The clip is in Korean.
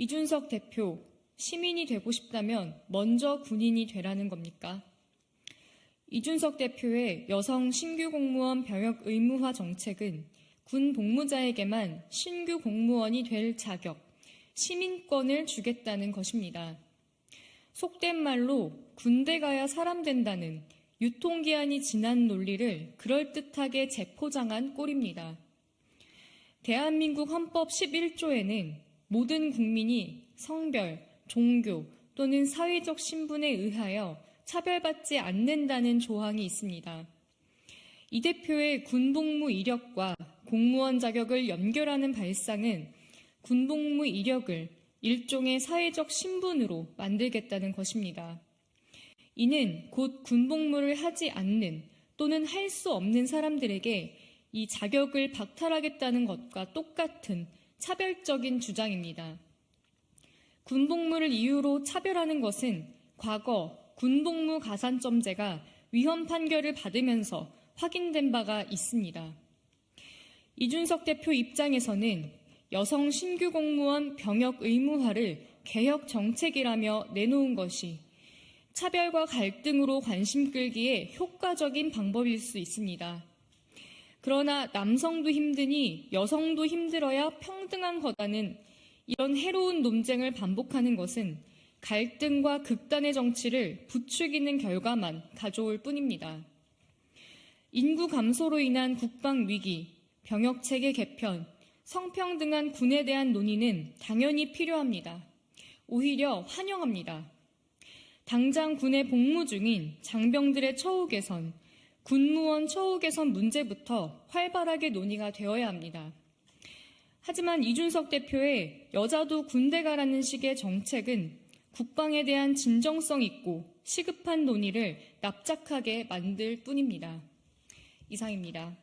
이준석 대표, 시민이 되고 싶다면 먼저 군인이 되라는 겁니까? 이준석 대표의 여성 신규 공무원 병역 의무화 정책은 군 복무자에게만 신규 공무원이 될 자격, 시민권을 주겠다는 것입니다. 속된 말로 군대 가야 사람 된다는 유통기한이 지난 논리를 그럴듯하게 재포장한 꼴입니다. 대한민국 헌법 11조에는 모든 국민이 성별, 종교 또는 사회적 신분에 의하여 차별받지 않는다는 조항이 있습니다. 이 대표의 군복무 이력과 공무원 자격을 연결하는 발상은 군복무 이력을 일종의 사회적 신분으로 만들겠다는 것입니다. 이는 곧 군복무를 하지 않는 또는 할 수 없는 사람들에게 이 자격을 박탈하겠다는 것과 똑같은 차별적인 주장입니다. 군복무를 이유로 차별하는 것은 과거 군복무 가산점제가 위헌 판결을 받으면서 확인된 바가 있습니다. 이준석 대표 입장에서는 여성 신규 공무원 병역 의무화를 개혁 정책이라며 내놓은 것이 차별과 갈등으로 관심 끌기에 효과적인 방법일 수 있습니다. 그러나 남성도 힘드니 여성도 힘들어야 평등한 거다는 이런 해로운 논쟁을 반복하는 것은 갈등과 극단의 정치를 부추기는 결과만 가져올 뿐입니다. 인구 감소로 인한 국방 위기, 병역 체계 개편, 성평등한 군에 대한 논의는 당연히 필요합니다. 오히려 환영합니다. 당장 군에 복무 중인 장병들의 처우 개선, 군무원 처우 개선 문제부터 활발하게 논의가 되어야 합니다. 하지만 이준석 대표의 여자도 군대 가라는 식의 정책은 국방에 대한 진정성 있고 시급한 논의를 납작하게 만들 뿐입니다. 이상입니다.